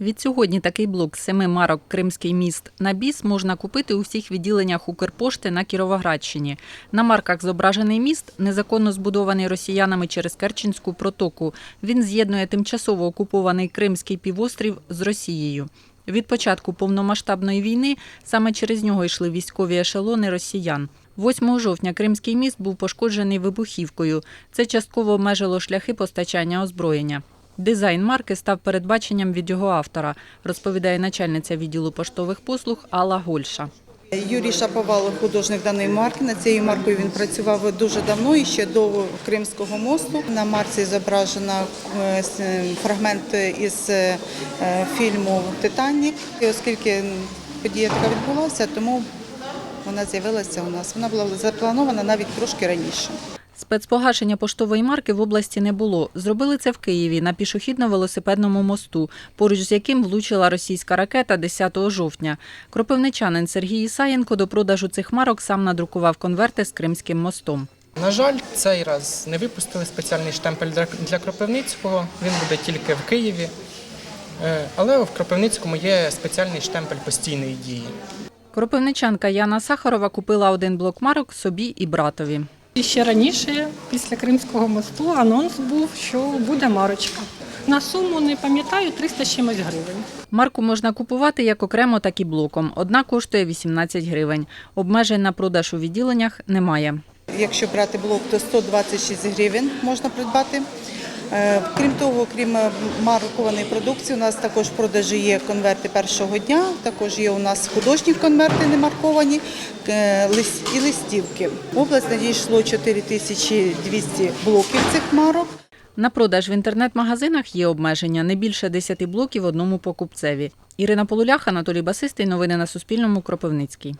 Відсьогодні такий блок семи марок Кримський міст на біс можна купити у всіх відділеннях Укрпошти на Кіровоградщині. На марках зображений міст, незаконно збудований росіянами через Керченську протоку. Він з'єднує тимчасово окупований Кримський півострів з Росією. Від початку повномасштабної війни саме через нього йшли військові ешелони росіян. 8 жовтня Кримський міст був пошкоджений вибухівкою. Це частково обмежило шляхи постачання озброєння. Дизайн марки став передбаченням від його автора, розповідає начальниця відділу поштових послуг Алла Гольша. Юрій Шаповалов, художник даної марки. Над цією маркою він працював дуже давно і ще до Кримського мосту. На марці зображено е, фрагмент із е, фільму Титанік. І оскільки подія така відбулася, тому вона з'явилася у нас. Вона була запланована навіть трошки раніше. Спецпогашення поштової марки в області не було. Зробили це в Києві на пішохідно-велосипедному мосту, поруч з яким влучила російська ракета 10 жовтня. Кропивничанин Сергій Ісаєнко до продажу цих марок сам надрукував конверти з Кримським мостом. На жаль, цей раз не випустили спеціальний штемпель для- Кропивницького. Він буде тільки в Києві. Е, Але в Кропивницькому є спеціальний штемпель постійної дії. Кропивничанка Яна Сахарова купила один блок марок собі і братові. І ще раніше, після Кримського мосту, анонс був, що буде марочка. На суму не пам'ятаю 300 з чимось гривень. Марку можна купувати як окремо, так і блоком. Одна коштує 18 гривень. Обмежень на продаж у відділеннях немає. Якщо брати блок, то 126 гривень можна придбати. Е, Крім того, крім е, маркованої продукції, у нас також в продажі є конверти першого дня, також є у нас художні конверти не марковані е, і листівки. В область надійшло 4200 блоків цих марок. На продаж в інтернет-магазинах є обмеження не більше 10 блоків одному покупцеві. Ірина Полулях, Анатолій Басистий. Новини на Суспільному. Кропивницький.